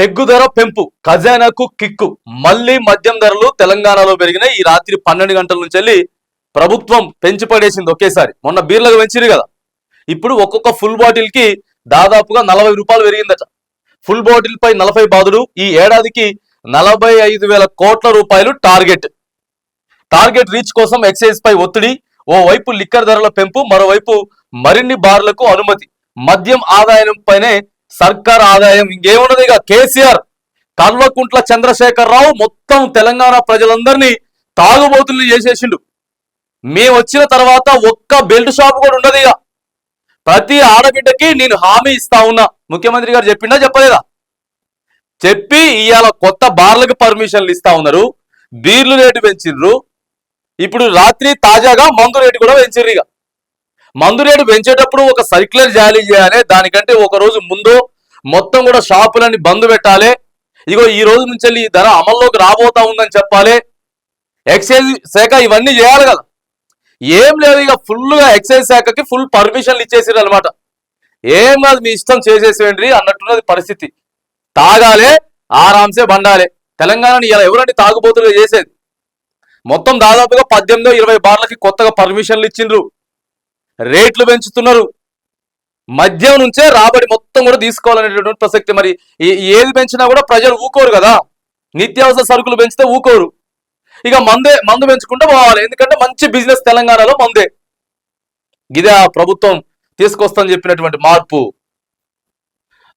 Peg ధర పెంపు ఖజానాకు కిక్కు. మళ్ళీ మద్యం ధరలు తెలంగాణలో పెరిగిన ఈ రాత్రి పన్నెండు గంటల నుంచి వెళ్ళి ప్రభుత్వం పెంచి పడేసింది ఒకేసారి. మొన్న బీర్లకు పెంచిరు కదా. ఇప్పుడు ఒక్కొక్క ఫుల్ బాటిల్కి దాదాపుగా నలభై రూపాయలు పెరిగిందట. ఫుల్ బాటిల్ పై నలభై బాధుడు ఈ ఏడాదికి నలభై ఐదు వేల కోట్ల రూపాయలు టార్గెట్. టార్గెట్ రీచ్ కోసం ఎక్సైజ్ పై ఒత్తిడి ఓవైపు లిక్కర్ ధరల పెంపు మరోవైపు మరిన్ని బార్లకు అనుమతి. మద్యం ఆదాయం పైనే సర్కార్ ఆదాయం ఇంకేమున్నది ఇక కేసీఆర్ కల్వకుంట్ల చంద్రశేఖరరావు మొత్తం తెలంగాణ ప్రజలందరినీ తాగుబోతుల్ని చేసేసిండు. మేము వచ్చిన తర్వాత ఒక్క బెల్ట్ షాప్ కూడా ఉండదు ఇక. ప్రతి ఆడబిడ్డకి నేను హామీ ఇస్తా ఉన్నా. ముఖ్యమంత్రి గారు చెప్పిండా చెప్పలేదా? చెప్పి ఇవాళ కొత్త బార్లకు పర్మిషన్లు ఇస్తా ఉన్నారు. బీర్లు రేటు పెంచిండ్రు ఇప్పుడు రాత్రి తాజాగా మందు రేటు కూడా పెంచిర్రు ఇక. మందు రేటు పెంచేటప్పుడు ఒక సర్క్యులర్ జారీ చేయాలి. దానికంటే ఒక రోజు ముందు మొత్తం కూడా షాపులన్నీ బంద్ పెట్టాలి. ఇగో ఈ రోజు నుంచి వెళ్ళి ఈ ధర అమల్లోకి రాబోతా ఉందని చెప్పాలి. ఎక్సైజ్ శాఖ ఇవన్నీ చేయాలి కదా. ఏం లేదు ఇక ఫుల్గా ఎక్సైజ్ శాఖకి ఫుల్ పర్మిషన్లు ఇచ్చేసారు అనమాట ఏం కాదు మీ ఇష్టం చేసేసేయండి అన్నట్టున్నది పరిస్థితి. తాగాలే ఆరాంసే బండాలే. తెలంగాణని ఇలా ఎవరంటే తాగుబోతులుగా చేసేది? మొత్తం దాదాపుగా పద్దెనిమిదో ఇరవై బార్లకి కొత్తగా పర్మిషన్లు ఇచ్చిండ్రు. రేట్లు పెంచుతున్నారు. మద్యం నుంచే రాబడి మొత్తం కూడా తీసుకోవాలనేటటువంటి ప్రసక్తి మరి. ఏది పెంచినా కూడా ప్రజలు ఊకోరు కదా. నిత్యావసర సరుకులు పెంచితే ఊకోరు. ఇక మందే మందు పెంచుకుంటే పోవాలి. ఎందుకంటే మంచి బిజినెస్ తెలంగాణలో మందే. ఇదే ఆ ప్రభుత్వం తీసుకొస్తాను చెప్పినటువంటి మార్పు.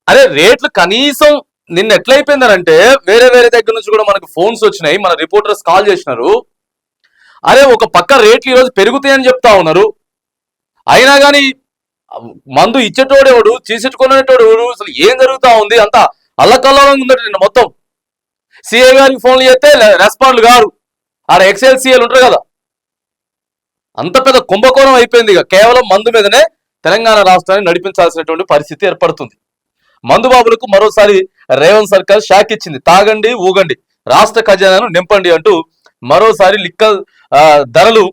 అరే రేట్లు కనీసం నిన్న ఎట్లయిపోయిందనంటే వేరే వేరే దగ్గర నుంచి కూడా మనకు ఫోన్స్ వచ్చినాయి. మన రిపోర్టర్స్ కాల్ చేసినారు. అరే ఒక పక్క రేట్లు ఈరోజు పెరుగుతాయని చెప్తా ఉన్నారు. అయినా కానీ మందు ఇచ్చేటోడేవాడు తీసేట్టుకునేటోడు అసలు ఏం జరుగుతా ఉంది అంత అల్లకల్లోలంగా ఉందండి నిన్న మొత్తం. సిఏ గారికి ఫోన్లు చేస్తే రెస్పాండ్ గారు ఆడ ఎక్స్ఎల్ సీఎల్ ఉంటారు కదా. అంత పెద్ద కుంభకోణం అయిపోయింది ఇక. కేవలం మందు మీదనే తెలంగాణ రాష్ట్రాన్ని నడిపించాల్సినటువంటి పరిస్థితి ఏర్పడుతుంది. మందు బాబులకు మరోసారి రేవంత్ సర్కార్ షాక్ ఇచ్చింది. తాగండి ఊగండి. రాష్ట్ర ఖజానాను నింపండి అంటూ మరోసారి లిక్కల్ ధరలు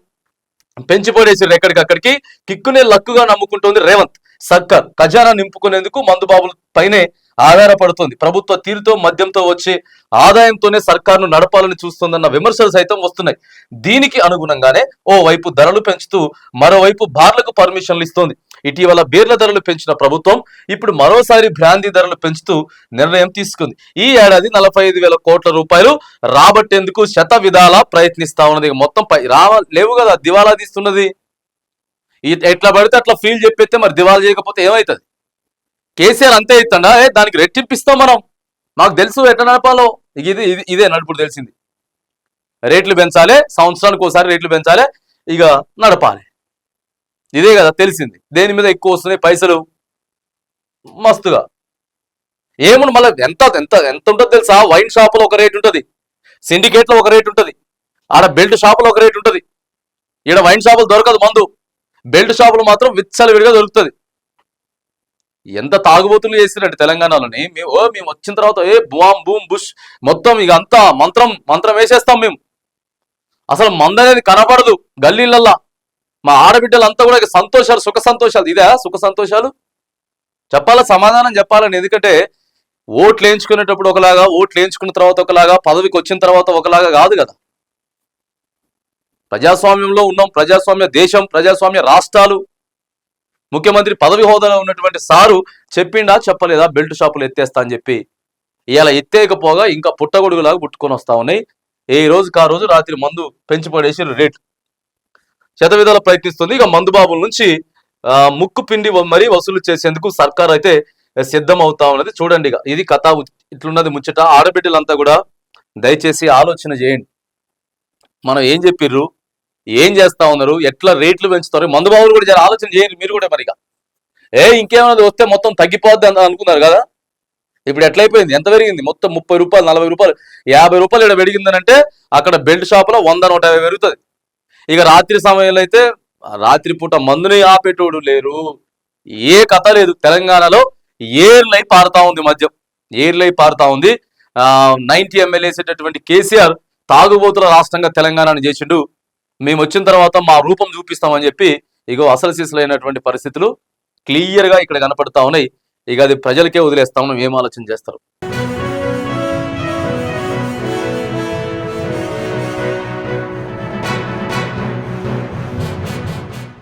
పెంచిపోడేసారు ఎక్కడికక్కడికి కిక్కునే లక్కుగా నమ్ముకుంటోంది రేవంత్. సర్కార్ ఖజానా నింపుకునేందుకు మందుబాబుల పైనే ఆధారపడుతుంది. ప్రభుత్వ తీరుతో మద్యంతో వచ్చే ఆదాయంతోనే సర్కారును నడపాలని చూస్తోందన్న విమర్శలు సైతం వస్తున్నాయి. దీనికి అనుగుణంగానే ఓ వైపు ధరలు పెంచుతూ మరోవైపు బార్లకు పర్మిషన్లు ఇస్తోంది. ఇటీవల బీర్ల ధరలు పెంచిన ప్రభుత్వం ఇప్పుడు మరోసారి బ్రాందీ ధరలు పెంచుతూ నిర్ణయం తీసుకుంది. ఈ ఏడాది నలభై ఐదు వేల కోట్ల రూపాయలు రాబట్టేందుకు శత విధాలా ప్రయత్నిస్తా ఉన్నది. మొత్తం పై రావ లేవు కదా దివాలా తీస్తున్నది. ఎట్లా పడితే అట్లా ఫీల్ చెప్పేస్తే మరి దివాలా చేయకపోతే ఏమవుతుంది కేసీఆర్ అంతే ఇస్తాడా ఏ దానికి రెట్టింపిస్తాం మనం. మాకు తెలుసు ఎట్లా నడపాలో. ఇక ఇది ఇది- ఇదే నడుపుడు తెలిసింది. రేట్లు పెంచాలి సంవత్సరానికి ఒకసారి రేట్లు పెంచాలి ఇక నడపాలి. ఇదే కదా తెలిసింది. దేని మీద ఎక్కువ వస్తున్నాయి పైసలు? మస్తుగా. ఏముంది మళ్ళీ ఎంత ఎంత ఎంత ఉంటుందో తెలుసా? వైన్ షాపులో ఒక రేట్ ఉంటుంది. సిండికేట్లో ఒక రేట్ ఉంటుంది. ఆడ బెల్ట్ షాపులో ఒక రేట్ ఉంటుంది. ఈడ వైన్ షాపులు దొరకదు మందు. బెల్ట్ షాపులు మాత్రం విచ్చలవిడిగా దొరుకుతుంది. ఎంత తాగుబోతులు చేసినట్టు తెలంగాణలోని? మేము ఓ మేము వచ్చిన తర్వాత ఏ బూమ్ బూమ్ బుష్ మొత్తం ఇక అంతా మంత్రం మంత్రం వేసేస్తాం మేము. అసలు మంద అనేది కనపడదు గల్లీలల్లా. మా ఆడబిడ్డలంతా కూడా ఇక సంతోషాలు సుఖ సంతోషాలు. ఇదే సుఖ సంతోషాలు? చెప్పాలా? సమాధానం చెప్పాలని? ఎందుకంటే ఓట్లు వేయించుకునేటప్పుడు ఒకలాగా ఓట్లు వేయించుకున్న తర్వాత ఒకలాగా పదవికి వచ్చిన తర్వాత ఒకలాగా కాదు కదా. ప్రజాస్వామ్యంలో ఉన్నాం. ప్రజాస్వామ్య దేశం ప్రజాస్వామ్య రాష్ట్రాలు. ముఖ్యమంత్రి పదవి హోదాలో ఉన్నటువంటి సారు చెప్పిండా చెప్పలేదా బెల్ట్ షాపులు ఎత్తేస్తా అని చెప్పి. ఇలా ఎత్తేయకపోగా ఇంకా పుట్టగొడుగులాగా పుట్టుకొని వస్తా ఉన్నాయి. ఏ రోజుకి ఆ రోజు రాత్రి మందు పెంచి పడేసి రేట్ శతవిధాల ప్రయత్నిస్తుంది. ఇక మందు బాబుల నుంచి ముక్కు పిండి మరి వసూలు చేసేందుకు సర్కార్ అయితే సిద్ధం అవుతా ఉన్నది. చూడండి ఇక ఇది కథ ఇట్లున్నది ముచ్చట. ఆడబిడ్డలంతా కూడా దయచేసి ఆలోచన చేయండి. మనం ఏం చెప్పిర్రు? ఏం చేస్తా ఉన్నారు? ఎట్లా రేట్లు పెంచుతారు? మందు బాబులు కూడా చాలా ఆలోచన చేయండి మీరు కూడా మరిగా. ఏ ఇంకేమైనా వస్తే మొత్తం తగ్గిపోద్ది అని అనుకున్నారు కదా? ఇప్పుడు ఎట్లయిపోయింది? ఎంత పెరిగింది? మొత్తం ముప్పై రూపాయలు నలభై రూపాయలు యాభై రూపాయలు ఇక్కడ పెరిగిందనంటే అక్కడ బెల్ట్ షాప్లో వంద నూట యాభై పెరుగుతుంది. ఇక రాత్రి సమయంలో అయితే రాత్రి పూట మందుని ఆపేటోడు లేరు. ఏ కథ లేదు. తెలంగాణలో ఏర్లై పారుతా ఉంది మద్యం. ఏర్లై పారుతా ఉంది. నైన్టీ నైన్టీ ఎమ్మెల్యేసేటటువంటి కేసీఆర్ తాగుబోతుల రాష్ట్రంగా తెలంగాణను చేసిండు. మేము వచ్చిన తర్వాత మా రూపం చూపిస్తామని చెప్పి ఇగో అసలు సిసలైనటువంటి పరిస్థితులు క్లియర్గా ఇక్కడ కనపడతా ఉన్నాయి. ఇక అది ప్రజలకే వదిలేస్తా ఉన్నాం ఏం ఆలోచన చేస్తారు